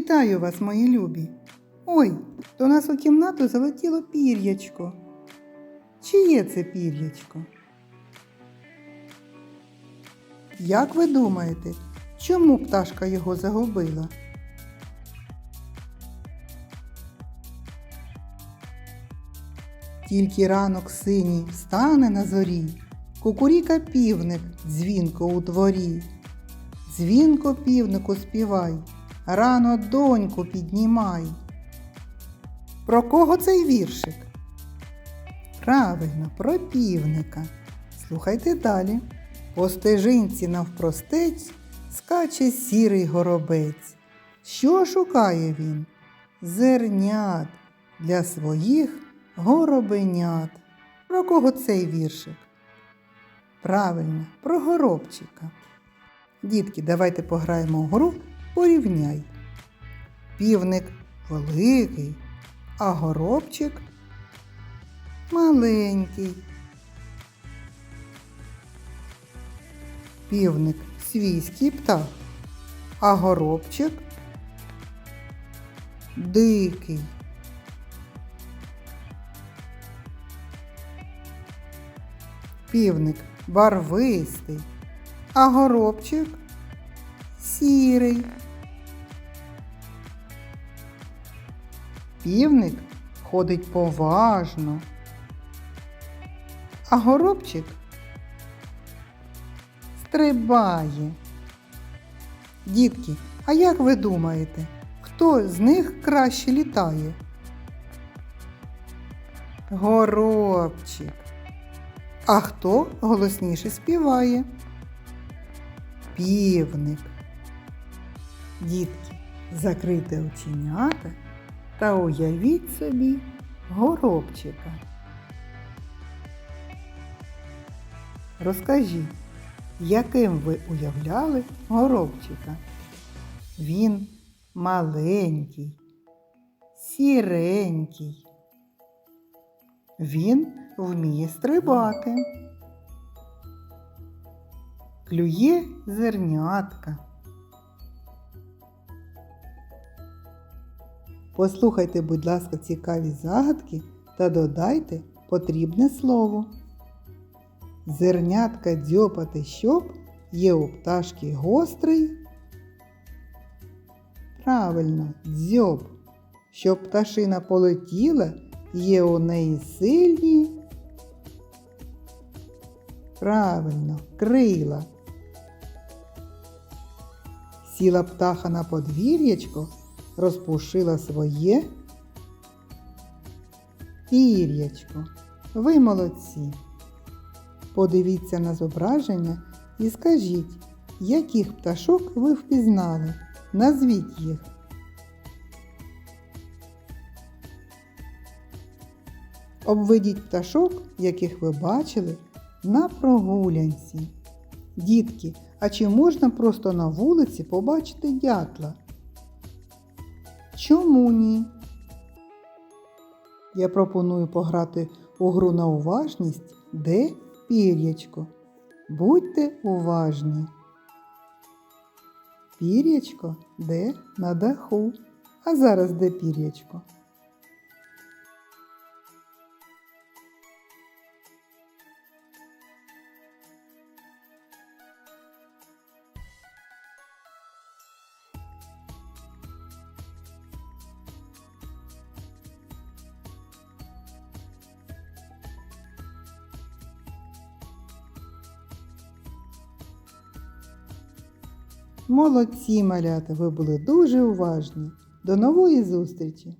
Вітаю вас, мої любі. Ой, до нас у кімнату залетіло пір'ячко. Чиє це пір'ячко? Як ви думаєте, чому пташка його загубила? Тільки ранок синій встане на зорі, кукуріка півник дзвінко у дворі. Дзвінко півнику співай, рано доньку піднімай. Про кого цей віршик? Правильно, про півника. Слухайте далі. По стежинці навпростець скаче сірий горобець. Що шукає він? Зернят для своїх горобенят. Про кого цей віршик? Правильно, про горобчика. Дітки, давайте пограємо в гру порівняй. Півник великий, а горобчик маленький. Півник свійський птах, а горобчик дикий. Півник барвистий, а горобчик сірий. Півник ходить поважно, а горобчик стрибає. Дітки, а як ви думаєте, хто з них краще літає? Горобчик. А хто голосніше співає? Півник. Дітки, закрийте оченята та уявіть собі горобчика. Розкажіть, яким ви уявляли горобчика? Він маленький, сіренький. Він вміє стрибати. Клює зернятка. Послухайте, будь ласка, цікаві загадки та додайте потрібне слово. Зернятка дзьопати щоб є у пташки гострий. Правильно, дзьоб. Щоб пташина полетіла, є у неї сильні. Правильно, крила. Сіла птаха на подвір'ячко, розпушила своє пір'ячко. Ви молодці. Подивіться на зображення і скажіть, яких пташок ви впізнали. Назвіть їх. Обведіть пташок, яких ви бачили, на прогулянці. Дітки, а чи можна просто на вулиці побачити дятла? Чому ні? Я пропоную пограти у гру на уважність, де пір'ячко. Будьте уважні. Пір'ячко де на даху. А зараз де пір'ячко? Молодці, малята, ви були дуже уважні. До нової зустрічі!